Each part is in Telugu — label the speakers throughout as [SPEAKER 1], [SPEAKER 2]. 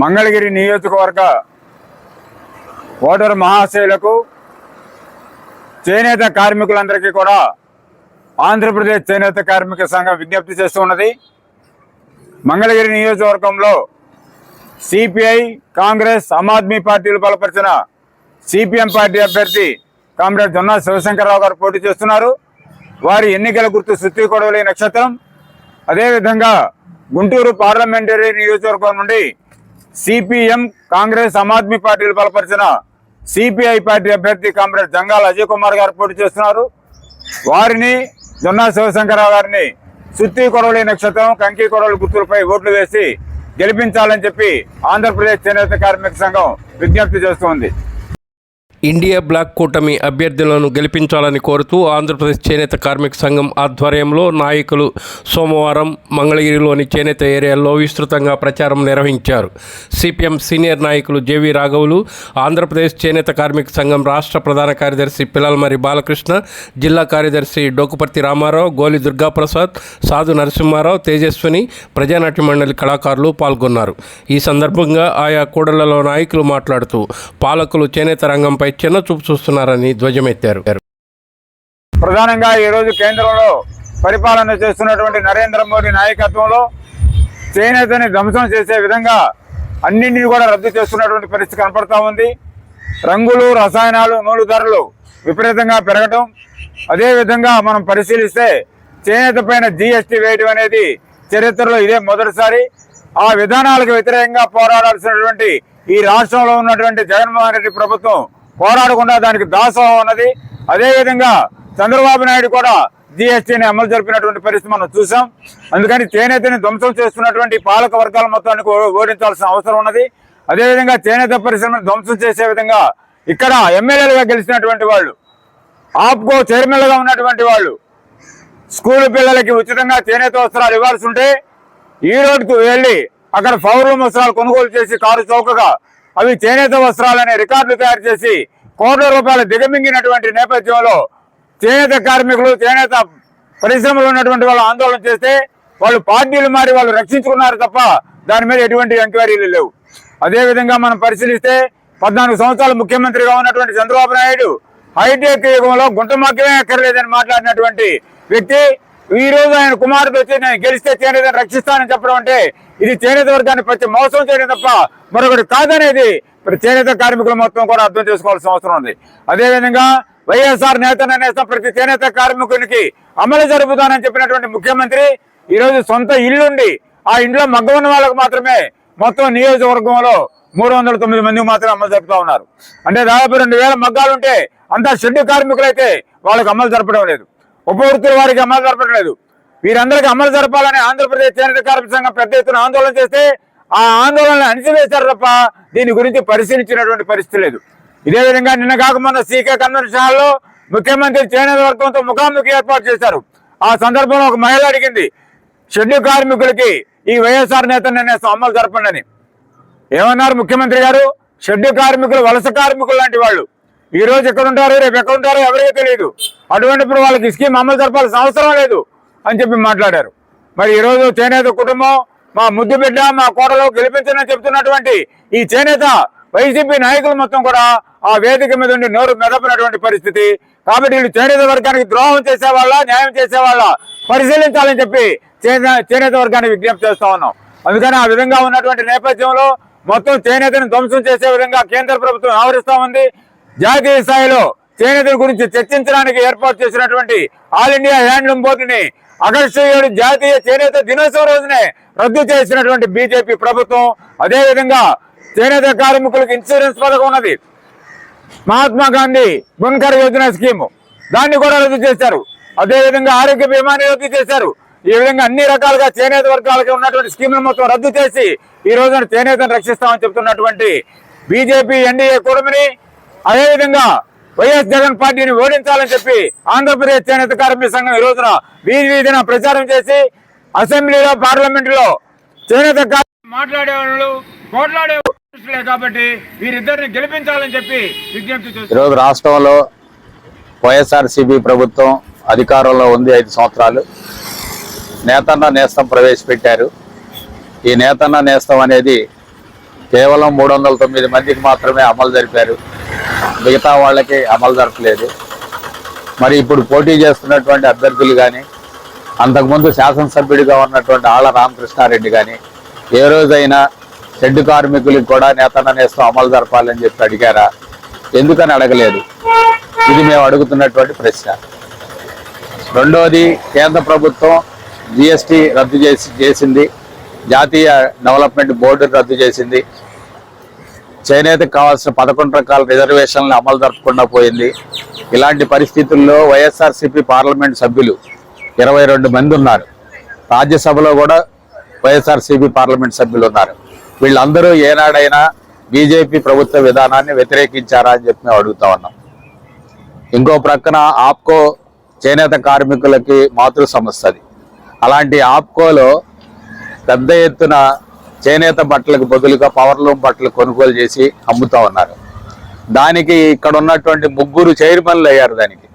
[SPEAKER 1] మంగళగిరి నియోజకవర్గ ఓటరు మహాశయులకు చేనేత కార్మికులందరికీ కూడా ఆంధ్రప్రదేశ్ చేనేత కార్మిక సంఘం విజ్ఞప్తి చేస్తూ ఉన్నది. మంగళగిరి నియోజకవర్గంలో సిపిఐ కాంగ్రెస్ ఆమ్ ఆద్మీ పార్టీలు బలపరిచిన సిపిఎం పార్టీ అభ్యర్థి కామ్రేడ్ జొన్నా శివశంకరరావు గారు పోటీ చేస్తున్నారు. వారి ఎన్నికల గుర్తు సుత్తి కొడవలి నక్షత్రం. అదేవిధంగా గుంటూరు పార్లమెంటరీ నియోజకవర్గం నుండి సిపిఎం కాంగ్రెస్ ఆమ్ ఆద్మీ పార్టీలు బలపరిచిన సిపిఐ పార్టీ అభ్యర్థి కామ్రేడ్ జంగాల అజయ్ కుమార్ గారు పోటీ చేస్తున్నారు. వారిని జొన్నా శివశంకరరావు గారిని సుత్తి కొడవలి నక్షత్రం కంకి కొడవలి గుర్తులపై ఓట్లు వేసి గెలిపించాలని చెప్పి ఆంధ్రప్రదేశ్ చేనేత కార్మిక సంఘం విజ్ఞప్తి చేస్తోంది.
[SPEAKER 2] ఇండియా బ్లాక్ కూటమి అభ్యర్థులను గెలిపించాలని కోరుతూ ఆంధ్రప్రదేశ్ చేనేత కార్మిక సంఘం ఆధ్వర్యంలో నాయకులు సోమవారం మంగళగిరిలోని చేనేత ఏరియాల్లో విస్తృతంగా ప్రచారం నిర్వహించారు. సిపిఎం సీనియర్ నాయకులు జేవి రాఘవులు ఆంధ్రప్రదేశ్ చేనేత కార్మిక సంఘం రాష్ట్ర ప్రధాన కార్యదర్శి పిల్లలమరి బాలకృష్ణ జిల్లా కార్యదర్శి డోకుపర్తి రామారావు గోలి దుర్గాప్రసాద్ సాధు నరసింహారావు తేజస్విని ప్రజానాట్య మండలి కళాకారులు పాల్గొన్నారు. ఈ సందర్భంగా ఆయా కూడళ్ళలో నాయకులు మాట్లాడుతూ పాలకులు చేనేత రంగంపై చిన్న చూపు చూస్తున్నారని ధ్వజమెత్తారు.
[SPEAKER 1] ప్రధానంగా ఈరోజు కేంద్రంలో పరిపాలన చేస్తున్నటువంటి నరేంద్ర మోడీ నాయకత్వంలో చేనేతని ధ్వంసం చేసే విధంగా అన్నింటినీ కూడా రద్దు చేస్తున్నటువంటి పరిస్థితి కనపడతా ఉంది. రంగులు రసాయనాలు నూలు ధరలు విపరీతంగా పెరగటం అదేవిధంగా మనం పరిశీలిస్తే చేనేత పైన జిఎస్టి వేయడం అనేది చరిత్రలో ఇదే మొదటిసారి. ఆ విధానాలకు వ్యతిరేకంగా పోరాడాల్సినటువంటి ఈ రాష్ట్రంలో ఉన్నటువంటి జగన్మోహన్ రెడ్డి ప్రభుత్వం పోరాడకుండా దానికి దాసోహం ఉన్నది. అదేవిధంగా చంద్రబాబు నాయుడు కూడా జిఎస్టీని అమలు జరిపినటువంటి పరిస్థితి మనం చూసాం. అందుకని చేనేతని ధ్వంసం చేస్తున్నటువంటి పాలక వర్గాల మొత్తానికి ఓ- ఓడించాల్సిన అవసరం ఉన్నది. అదేవిధంగా చేనేత పరిశ్రమను ధ్వంసం చేసే విధంగా ఇక్కడ ఎమ్మెల్యేలుగా గెలిచినటువంటి వాళ్ళు ఆప్కో చైర్మన్లుగా ఉన్నటువంటి వాళ్ళు స్కూల్ పిల్లలకి ఉచితంగా చేనేత వస్త్రాలు ఇవ్వాల్సి ఉంటే ఈ వెళ్ళి అక్కడ పౌర్వం వస్త్రాలు కొనుగోలు చేసి కారు చౌకగా అవి చేనేత వస్త్రాలనే రికార్డులు తయారు చేసి కోట్ల రూపాయలు దిగమింగినటువంటి నేపథ్యంలో చేనేత కార్మికులు చేనేత పరిశ్రమలు ఉన్నటువంటి వాళ్ళు ఆందోళన చేస్తే వాళ్ళు పార్టీలు మారి వాళ్ళు రక్షించుకున్నారు తప్ప దాని మీద ఎటువంటి ఎంక్వైరీలు లేవు. అదేవిధంగా మనం పరిశీలిస్తే పద్నాలుగు సంవత్సరాలు ముఖ్యమంత్రిగా ఉన్నటువంటి చంద్రబాబు నాయుడు హైటెక్ యుగంలో గుంటమాక్యమే అక్కర్లేదని మాట్లాడినటువంటి వ్యక్తి ఈ రోజు ఆయన కుమారుడు వచ్చి నేను గెలిస్తే చేనేతను రక్షిస్తానని చెప్పడం అంటే ఇది చేనేత వర్గాన్ని ప్రతి మోసం చేయడం తప్ప మరొకటి కాదనేది మరి చేనేత కార్మికులు మొత్తం కూడా అర్థం చేసుకోవాల్సిన అవసరం ఉంది. అదేవిధంగా వైఎస్ఆర్ నేతనేస్తా ప్రతి చేనేత కార్మికునికి అమలు జరుపుతానని చెప్పినటువంటి ముఖ్యమంత్రి ఈ రోజు సొంత ఇల్లుండి ఆ ఇంట్లో మగ్గ ఉన్న వాళ్ళకు మాత్రమే మొత్తం నియోజకవర్గంలో మూడు వందల తొమ్మిది మంది మాత్రమే అమలు జరుపుతా ఉన్నారు. అంటే దాదాపు రెండు వేల మగ్గాలు ఉంటే అంతా షెడ్డు కార్మికులైతే వాళ్ళకి అమలు జరపడం లేదు. ఉపవృత్తుల వారికి అమలు జరపట్లేదు. వీరందరికీ అమలు జరపాలని ఆంధ్రప్రదేశ్ చేనేత కార్మిక సంఘం పెద్ద ఎత్తున ఆందోళన చేస్తే ఆ ఆందోళనలు అణిచివేశారు తప్ప దీని గురించి పరిశీలించినటువంటి పరిస్థితి లేదు. ఇదే విధంగా నిన్న కాక మొన్న సీకే కన్వెన్షన్ హాల్లో ముఖ్యమంత్రి చేనేత వర్గంతో ముఖాముఖి ఏర్పాటు చేశారు. ఆ సందర్భంలో ఒక మహిళ అడిగింది షెడ్యూల్ కార్మికులకి ఈ వైఎస్ఆర్ నేత నిర్ణయం అమలు జరపండి అని. ఏమన్నారు ముఖ్యమంత్రి గారు? షెడ్యూ కార్మికులు వలస కార్మికులు లాంటి వాళ్ళు ఈ రోజు ఎక్కడ ఉంటారు? రేపు ఎక్కడ ఉంటారో? ఎవరికీ తెలియదు అటువంటిప్పుడు వాళ్ళకి స్కీమ్ అమలు జరపాల్సిన అవసరం లేదు అని చెప్పి మాట్లాడారు. మరి ఈ రోజు చేనేత కుటుంబం మా ముద్దు బిడ్డ మా కోటలో గెలిపించని చెప్తున్నటువంటి ఈ చేనేత వైసీపీ నాయకులు మొత్తం కూడా ఆ వేదిక మీద ఉండి నోరు మెదపినటువంటి పరిస్థితి. కాబట్టి వీళ్ళు చేనేత వర్గానికి ద్రోహం చేసేవాళ్ళ న్యాయం చేసేవాళ్ళ పరిశీలించాలని చెప్పి చేనేత చేనేత వర్గాన్ని విజ్ఞప్తి చేస్తా ఉన్నాం. అందుకని ఆ విధంగా ఉన్నటువంటి నేపథ్యంలో మొత్తం చేనేతను ధ్వంసం చేసే విధంగా కేంద్ర ప్రభుత్వం ఆవరిస్తా ఉంది. జాతీయ స్థాయిలో చేనేతల గురించి చర్చించడానికి ఏర్పాటు చేసినటువంటి ఆల్ ఇండియా హ్యాండ్లూమ్ బోర్డుని ఆగస్టు ఏడు జాతీయ చేనేత దినోత్సవం రోజునే రద్దు చేసినటువంటి బీజేపీ ప్రభుత్వం అదేవిధంగా చేనేత కార్మికులకు ఇన్సూరెన్స్ పథకం ఉన్నది. మహాత్మా గాంధీ బున్కర్ యోజన స్కీమ్. దాన్ని కూడా రద్దు చేశారు. అదేవిధంగా ఆరోగ్య బీమాని రద్దు చేశారు. ఈ విధంగా అన్ని రకాలుగా చేనేత వర్గాలకి ఉన్నటువంటి స్కీములను మొత్తం రద్దు చేసి ఈ రోజున చేనేతను రక్షిస్తామని చెప్తున్నటువంటి బీజేపీ ఎన్డీఏ కూడమిని అదేవిధంగా వైఎస్ జగన్ పార్టీని ఓడించాలని చెప్పి ఆంధ్రప్రదేశ్ చేనేత కార్మిక సంఘం ఈ రోజున వీధి వీధిన ప్రచారం చేసి అసెంబ్లీలో పార్లమెంటులో చేనేత మాట్లాడే వాళ్ళు మనుషులే కాబట్టి వీరిద్దరిని గెలిపించాలని చెప్పి విజ్ఞప్తి
[SPEAKER 3] ఈరోజు రాష్ట్రంలో వైఎస్ఆర్సీపీ ప్రభుత్వం అధికారంలో ఉంది ఐదు సంవత్సరాలు. నేతన్న నేస్తం ప్రవేశపెట్టారు. ఈ నేతన్న నేస్తం అనేది కేవలం మూడు వందల తొమ్మిది మందికి మాత్రమే అమలు జరిపారు. మిగతా వాళ్ళకి అమలు జరపలేదు. మరి ఇప్పుడు పోటీ చేస్తున్నటువంటి అభ్యర్థులు కానీ అంతకుముందు శాసనసభ్యుడిగా ఉన్నటువంటి ఆళ్ళ రామకృష్ణారెడ్డి కానీ ఏ రోజైనా షెడ్డు కార్మికులకు కూడా నేతన్న నేస్తం అమలు జరపాలని చెప్పి అడిగారా? ఎందుకని అడగలేదు? ఇది మేము అడుగుతున్నటువంటి ప్రశ్న. రెండవది కేంద్ర ప్రభుత్వం జిఎస్టి రద్దు చేసి చేసింది. జాతీయ డెవలప్మెంట్ బోర్డు రద్దు చేసింది. చేనేతకు కావాల్సిన పదకొండు రకాల రిజర్వేషన్లు అమలు జరపకుండా పోయింది. ఇలాంటి పరిస్థితుల్లో వైఎస్ఆర్సీపీ పార్లమెంట్ సభ్యులు ఇరవై రెండు మంది ఉన్నారు. రాజ్యసభలో కూడా వైఎస్ఆర్సీపీ పార్లమెంట్ సభ్యులు ఉన్నారు. వీళ్ళందరూ ఏనాడైనా బీజేపీ ప్రభుత్వ విధానాన్ని వ్యతిరేకించారా అని చెప్పి మేము అడుగుతా ఉన్నాం. ఇంకో ప్రక్కన ఆప్కో చేనేత కార్మికులకి మాతృ సంస్థ అది అలాంటి ఆప్కోలో పెద్ద ఎత్తున చేనేత బట్టలకు బదులుగా పవర్లూమ్ బట్టలు కొనుగోలు చేసి అమ్ముతా ఉన్నారు. దానికి ఇక్కడ ఉన్నటువంటి ముగ్గురు చైర్మన్లు అయ్యారు దానికి.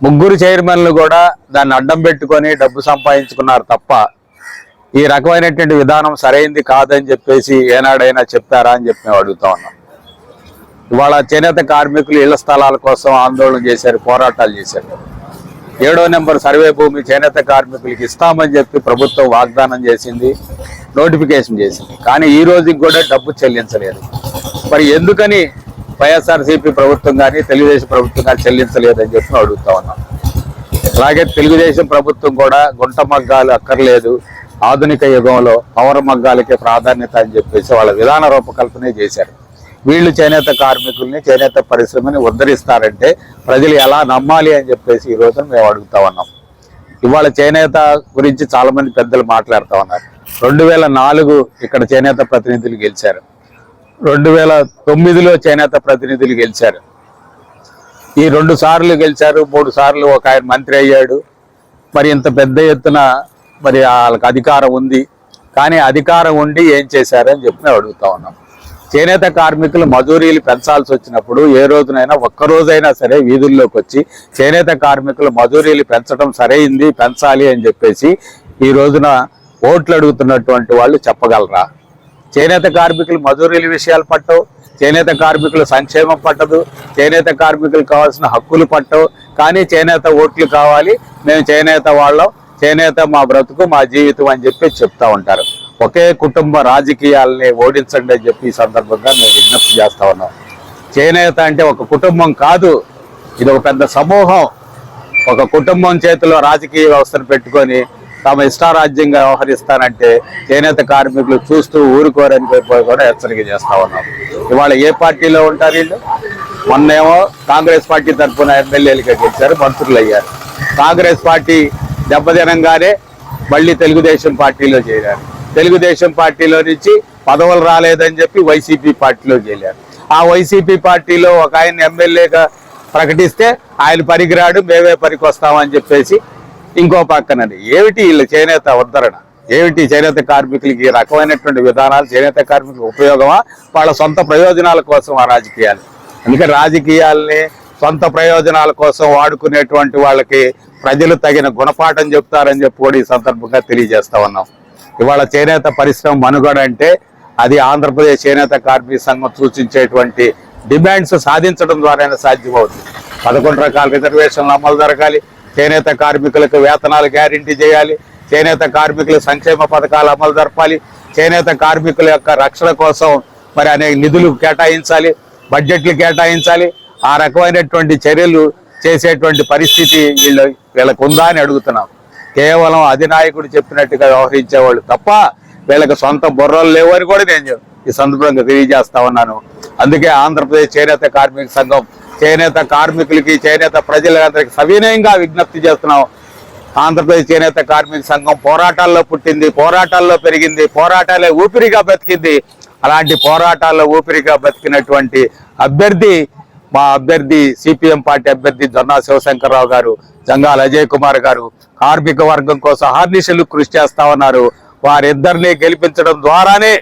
[SPEAKER 3] ముగ్గురు చైర్మన్లు కూడా దాన్ని అడ్డం పెట్టుకొని డబ్బు సంపాదించుకున్నారు తప్ప ఈ రకమైనటువంటి విధానం సరైంది కాదని చెప్పేసి ఏనాడైనా చెప్పారా అని చెప్పి మేము అడుగుతా ఉన్నాం. ఇవాళ చేనేత కార్మికులు ఇళ్ళ స్థలాల కోసం ఆందోళన చేశారు పోరాటాలు చేశారు. ఏడో నెంబర్ సర్వే భూమి చేనేత కార్మికులకి ఇస్తామని చెప్పి ప్రభుత్వం వాగ్దానం చేసింది నోటిఫికేషన్ చేసింది. కానీ ఈ రోజుకి కూడా డబ్బు చెల్లించలేదు. మరి ఎందుకని వైఎస్ఆర్సీపీ ప్రభుత్వం కానీ తెలుగుదేశం ప్రభుత్వం కానీ చెల్లించలేదని చెప్పి అడుగుతా ఉన్నాం. అలాగే తెలుగుదేశం ప్రభుత్వం కూడా గుంట మగ్గాలు అక్కర్లేదు. ఆధునిక యుగంలో పవర్ మగ్గాలకే ప్రాధాన్యత అని చెప్పేసి వాళ్ళ విధాన రూపకల్పనే చేశారు. వీళ్ళు చేనేత కార్మికుల్ని చేనేత పరిశ్రమని ఉద్ధరిస్తారంటే ప్రజలు ఎలా నమ్మాలి అని చెప్పేసి ఈ రోజున మేము అడుగుతా ఉన్నాం. ఇవాళ చేనేత గురించి చాలామంది పెద్దలు మాట్లాడుతూ ఉన్నారు. రెండు వేల నాలుగు ఇక్కడ చేనేత ప్రతినిధులు గెలిచారు. రెండు వేల తొమ్మిదిలో చేనేత ప్రతినిధులు గెలిచారు. ఈ రెండు సార్లు గెలిచారు మూడు సార్లు ఒక ఆయన మంత్రి అయ్యాడు. మరి ఇంత పెద్ద ఎత్తున మరి వాళ్ళకి అధికారం ఉంది. కానీ అధికారం ఉండి ఏం చేశారని చెప్పి మేము అడుగుతా ఉన్నాం. చేనేత కార్మికులు మజూరీలు పెంచాల్సి వచ్చినప్పుడు ఏ రోజునైనా ఒక్కరోజైనా సరే వీధుల్లోకి వచ్చి చేనేత కార్మికులు మజూరీలు పెంచడం సరైంది పెంచాలి అని చెప్పేసి ఈ రోజున ఓట్లు అడుగుతున్నటువంటి వాళ్ళు చెప్పగలరా? చేనేత కార్మికులు మజూరీల విషయాలు పట్టవు చేనేత కార్మికుల సంక్షేమం పట్టదు చేనేత కార్మికులకు కావాల్సిన హక్కులు పట్టవు. కానీ చేనేత ఓట్లు కావాలి మేము చేనేత వాళ్ళం చేనేత మా బ్రతుకు మా జీవితం అని చెప్పి చెప్తా ఉంటారు. ఒకే కుటుంబ రాజకీయాలని ఓడించండి అని చెప్పి ఈ సందర్భంగా మేము విజ్ఞప్తి చేస్తా ఉన్నాం. చేనేత అంటే ఒక కుటుంబం కాదు ఇది ఒక పెద్ద సమూహం. ఒక కుటుంబం చేతిలో రాజకీయ వ్యవస్థను పెట్టుకొని తమ ఇష్టారాజ్యంగా వ్యవహరిస్తానంటే చేనేత కార్మికులు చూస్తూ ఊరుకోరని కూడా హెచ్చరిక చేస్తా ఉన్నాం. ఇవాళ ఏ పార్టీలో ఉంటారు వీళ్ళు? మొన్నేమో కాంగ్రెస్ పార్టీ తరఫున ఎమ్మెల్యేలుగా గెలిచారు మంత్రులు అయ్యారు. కాంగ్రెస్ పార్టీ దెబ్బతినంగానే మళ్ళీ తెలుగుదేశం పార్టీలో చేరారు. తెలుగుదేశం పార్టీలో నుంచి పదవులు రాలేదని చెప్పి వైసీపీ పార్టీలో చేరారు. ఆ వైసీపీ పార్టీలో ఒక ఆయన ఎమ్మెల్యేగా ప్రకటిస్తే ఆయన పనికిరాడు మేమే పనికి వస్తామని చెప్పేసి ఇంకో పక్కన ఏమిటి వీళ్ళ చేనేత ఉద్ధరణ? ఏమిటి చేనేత కార్మికులకి ఈ రకమైనటువంటి విధానాలు? చేనేత కార్మికులకు ఉపయోగమా? వాళ్ళ సొంత ప్రయోజనాల కోసం ఆ రాజకీయాలు. అందుకే రాజకీయాల్ని సొంత ప్రయోజనాల కోసం వాడుకునేటువంటి వాళ్ళకి ప్రజలు తగిన గుణపాఠం చెప్తారని చెప్పి కూడా ఈ సందర్భంగా తెలియజేస్తా ఉన్నాం. ఇవాళ చేనేత పరిశ్రమ మనుగడ అంటే అది ఆంధ్రప్రదేశ్ చేనేత కార్మిక సంఘం సూచించేటువంటి డిమాండ్స్ సాధించడం ద్వారానే సాధ్యమవుతుంది. పదకొండు రకాల రిజర్వేషన్లు అమలు జరగాలి. చేనేత కార్మికులకు వేతనాలు గ్యారంటీ చేయాలి. చేనేత కార్మికుల సంక్షేమ పథకాలు అమలు జరపాలి. చేనేత కార్మికుల యొక్క రక్షణ కోసం మరి అనేక నిధులు కేటాయించాలి. బడ్జెట్లు కేటాయించాలి. ఆ రకమైనటువంటి చర్యలు చేసేటువంటి పరిస్థితి వీళ్ళ వీళ్ళకు ఉందా అని అడుగుతున్నాం. కేవలం అధినాయకుడు చెప్పినట్టుగా వ్యవహరించేవాళ్ళు తప్ప వీళ్ళకి సొంత బుర్రలు లేవు అని కూడా నేను ఈ సందర్భంగా తెలియజేస్తా ఉన్నాను. అందుకే ఆంధ్రప్రదేశ్ చేనేత కార్మిక సంఘం చేనేత కార్మికులకి చేనేత ప్రజలందరికీ సవినయంగా విజ్ఞప్తి చేస్తున్నాం. ఆంధ్రప్రదేశ్ చేనేత కార్మిక సంఘం పోరాటాల్లో పుట్టింది పోరాటాల్లో పెరిగింది పోరాటాలే ఊపిరిగా బతికింది. అలాంటి పోరాటాల్లో ఊపిరిగా బతికినటువంటి అభ్యర్థి మా అభ్యర్థి సిపిఎం పార్టీ అభ్యర్థి జొన్నా శివశంకర్రావు గారు జంగాల అజయ్ కుమార్ గారు కార్మిక వర్గం కోసం హార్నిషలు కృషి చేస్తా ఉన్నారు వారిద్దరిని గెలిపించడం ద్వారానే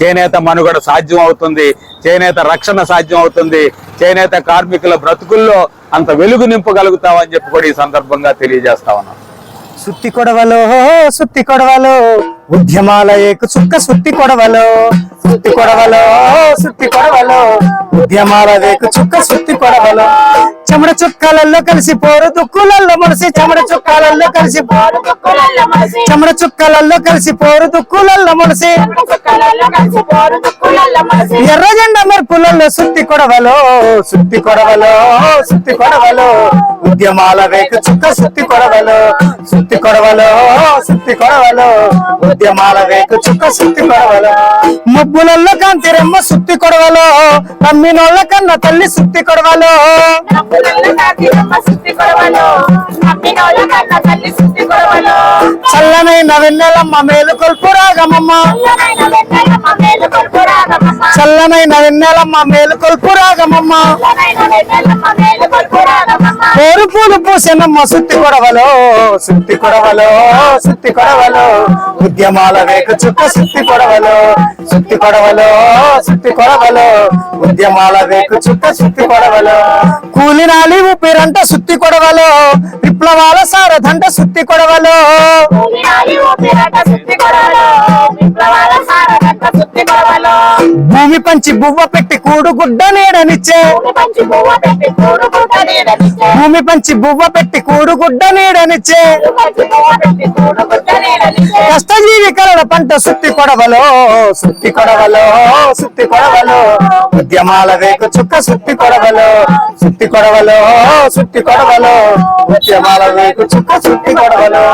[SPEAKER 3] చేనేత మనుగడ సాధ్యం అవుతుంది చేనేత రక్షణ సాధ్యం అవుతుంది చేనేత కార్మికుల బ్రతుకుల్లో అంత వెలుగు నింపగలుగుతామని చెప్పి కూడా ఈ సందర్భంగా తెలియజేస్తా ఉన్నాం.
[SPEAKER 4] సుత్తి కొడవలో సుత్తి కొడవలో ఉద్యమాల ఏకు చుక్క సుత్తి కొడవలో సుత్తి కొడవలో సుత్తి కొడవలో ఉద్యమాల వేకు చుక్క సుత్తి కొడవలో. చెమడ చుక్కలలో కలిసి పోరు దుక్కులలో మనసి చెమడ చుక్కలలో కలిసి పోరు
[SPEAKER 5] దుక్కులల్ల
[SPEAKER 4] చెమడ చుక్కలలో కలిసి పోరు దుక్కులలో మనసి ఎర్ర జెండ మెరుపులలో సుత్తి కొడవలో సుత్తి కొడవలో సుత్తి కొడవలో. ఉద్యమాల వేకు చుక్క సుత్తి కొడవలో సుత్తి కొడవలో సుత్తి కొడవలో. ఉద్యమాల వేకు చుక్క సుత్తి కొడవలో. ముబ్బులలో కాంతిరెమ్మ సుత్తి కొడవలో సుత్తి
[SPEAKER 5] నమ్మినోళ్ళ కన్న తల్లి సుత్తి కొడవలో.
[SPEAKER 4] చల్లనైన వెన్నెలమ్మ మేలు కొల్పు రాగమమ్మ.
[SPEAKER 5] చల్లనైన వెన్నెలమ్మ మేలు కొల్పు రాగమమ్మ.
[SPEAKER 4] చల్లనైన వెన్నెలమ్మ మేలు కొల్పు రాగమమ్మ.
[SPEAKER 5] చల్లనైన వెన్నెలమ్మ మేలు కొల్పు రాగమమ్మ.
[SPEAKER 4] పేరు పూలు పూసెనమ్మ సుత్తి కొడవలో సుత్తి కొడవలో సుత్తి కొడవలో. ఉద్యమాల వేక చుక్క సుత్తి కొడవలో సుత్తి కొడవలో సుత్తి కొడవలో. ఉద్యమాల వేక చుక్క సుత్తి కొడవలో. కూలినాలి ఊపిరంట సుత్తి కొడవలో విప్లవాల సారథంట సుత్తి కొడవలో. భూమి పంచి బువ్వ పెట్టి కూడు గుడ్డ నీడనిచ్చే.
[SPEAKER 5] భూమి పంచి
[SPEAKER 4] బువ్వ
[SPEAKER 5] పెట్టి కూడు గుడ్డ నీడనిచ్చే.
[SPEAKER 4] కష్టజీవి కలల పంట సుత్తి కొడవలో సుత్తి కొడవలో సుత్తి కొడవలో. ఉద్యమాల వేకు చుక్క సుత్తి కొడవలో సుత్తి కొడవలో సుత్తి కొడవలో. ఉద్యమాల వేకు చుక్క సుత్తి కొడవలో.